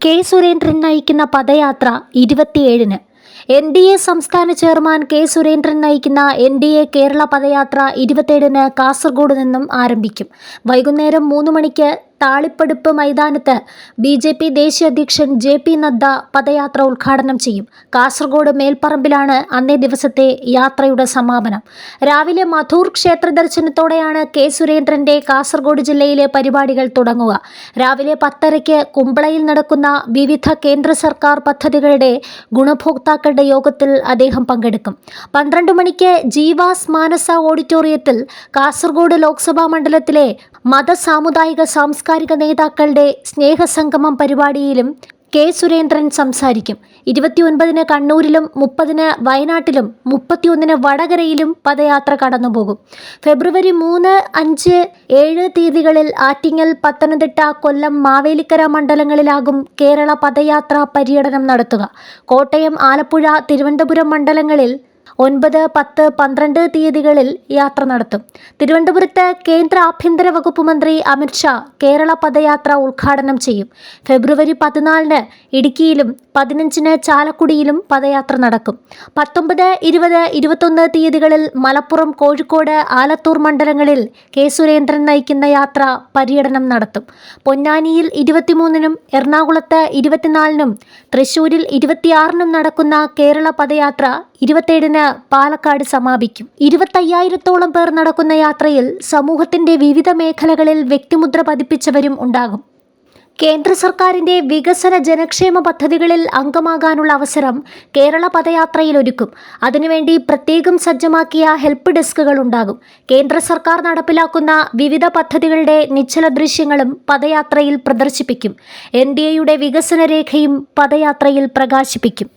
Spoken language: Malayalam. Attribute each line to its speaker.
Speaker 1: കെ സുരേന്ദ്രൻ നയിക്കുന്ന പദയാത്ര ഇരുപത്തിയേഴിന്. എൻ ഡി എ സംസ്ഥാന ചെയർമാൻ കെ സുരേന്ദ്രൻ നയിക്കുന്ന N D A Kerala padayatra ഇരുപത്തിയേഴിന് കാസർഗോഡ് നിന്നും ആരംഭിക്കും. വൈകുന്നേരം മൂന്ന് മണിക്ക് താളിപ്പടുപ്പ് മൈതാനത്ത് ബി ജെ പി ദേശീയ അധ്യക്ഷൻ ജെ പി നദ്ദ പദയാത്ര ഉദ്ഘാടനം ചെയ്യും. കാസർഗോഡ് മേൽപ്പറമ്പിലാണ് അന്നേ ദിവസത്തെ യാത്രയുടെ സമാപനം. രാവിലെ മധൂർ ക്ഷേത്ര ദർശനത്തോടെയാണ് കെ സുരേന്ദ്രന്റെ കാസർഗോഡ് ജില്ലയിലെ പരിപാടികൾ തുടങ്ങുക. രാവിലെ പത്തരയ്ക്ക് കുമ്പളയിൽ നടക്കുന്ന വിവിധ കേന്ദ്ര സർക്കാർ പദ്ധതികളുടെ ഗുണഭോക്താക്കളുടെ യോഗത്തിൽ അദ്ദേഹം പങ്കെടുക്കും. പന്ത്രണ്ട് മണിക്ക് ജീവാസ് മാനസ ഓഡിറ്റോറിയത്തിൽ കാസർഗോഡ് ലോക്സഭാ മണ്ഡലത്തിലെ മത സാമുദായിക സാംസ്കാരിക നേതാക്കളുടെ സ്നേഹസംഗമം പരിപാടിയിലും കെ സുരേന്ദ്രൻ സംസാരിക്കും. ഇരുപത്തിയൊൻപതിന് കണ്ണൂരിലും മുപ്പതിന് വയനാട്ടിലും മുപ്പത്തിയൊന്നിന് വടകരയിലും പദയാത്ര കടന്നുപോകും. ഫെബ്രുവരി മൂന്ന് അഞ്ച് ഏഴ് തീയതികളിൽ ആറ്റിങ്ങൽ പത്തനംതിട്ട കൊല്ലം മാവേലിക്കര മണ്ഡലങ്ങളിലാകും കേരള പദയാത്ര പര്യടനം നടത്തുക. കോട്ടയം ആലപ്പുഴ തിരുവനന്തപുരം മണ്ഡലങ്ങളിൽ ഒൻപത് പത്ത് പന്ത്രണ്ട് തീയതികളിൽ യാത്ര നടത്തും. തിരുവനന്തപുരത്ത് കേന്ദ്ര ആഭ്യന്തര വകുപ്പ് മന്ത്രി അമിത്ഷാ കേരള പദയാത്ര ഉദ്ഘാടനം ചെയ്യും. ഫെബ്രുവരി പതിനാലിന് ഇടുക്കിയിലും പതിനഞ്ചിന് ചാലക്കുടിയിലും പദയാത്ര നടക്കും. പത്തൊമ്പത് ഇരുപത് ഇരുപത്തൊന്ന് തീയതികളിൽ മലപ്പുറം കോഴിക്കോട് ആലത്തൂർ മണ്ഡലങ്ങളിൽ കെ സുരേന്ദ്രൻ നയിക്കുന്ന യാത്ര പര്യടനം നടത്തും. പൊന്നാനിയിൽ ഇരുപത്തിമൂന്നിനും എറണാകുളത്ത് ഇരുപത്തിനാലിനും തൃശൂരിൽ ഇരുപത്തിയാറിനും നടക്കുന്ന കേരള പദയാത്ര ഇരുപത്തേഴിന് പാലക്കാട് സമാപിക്കും. ഇരുപത്തയ്യായിരത്തോളം പേർ നടക്കുന്ന യാത്രയിൽ സമൂഹത്തിന്റെ വിവിധ മേഖലകളിൽ വ്യക്തിമുദ്ര പതിപ്പിച്ചവരും ഉണ്ടാകും. കേന്ദ്ര സർക്കാരിന്റെ വികസന ജനക്ഷേമ പദ്ധതികളിൽ അംഗമാകാനുള്ള അവസരം കേരള പദയാത്രയിൽ ഒരുക്കും. അതിനുവേണ്ടി പ്രത്യേകം സജ്ജമാക്കിയ ഹെൽപ്പ് ഡെസ്കുകൾ ഉണ്ടാകും. കേന്ദ്ര സർക്കാർ നടപ്പിലാക്കുന്ന വിവിധ പദ്ധതികളുടെ നിശ്ചല ദൃശ്യങ്ങളും പദയാത്രയിൽ പ്രദർശിപ്പിക്കും. എൻ ഡി എയുടെ വികസന രേഖയും പദയാത്രയിൽ പ്രകാശിപ്പിക്കും.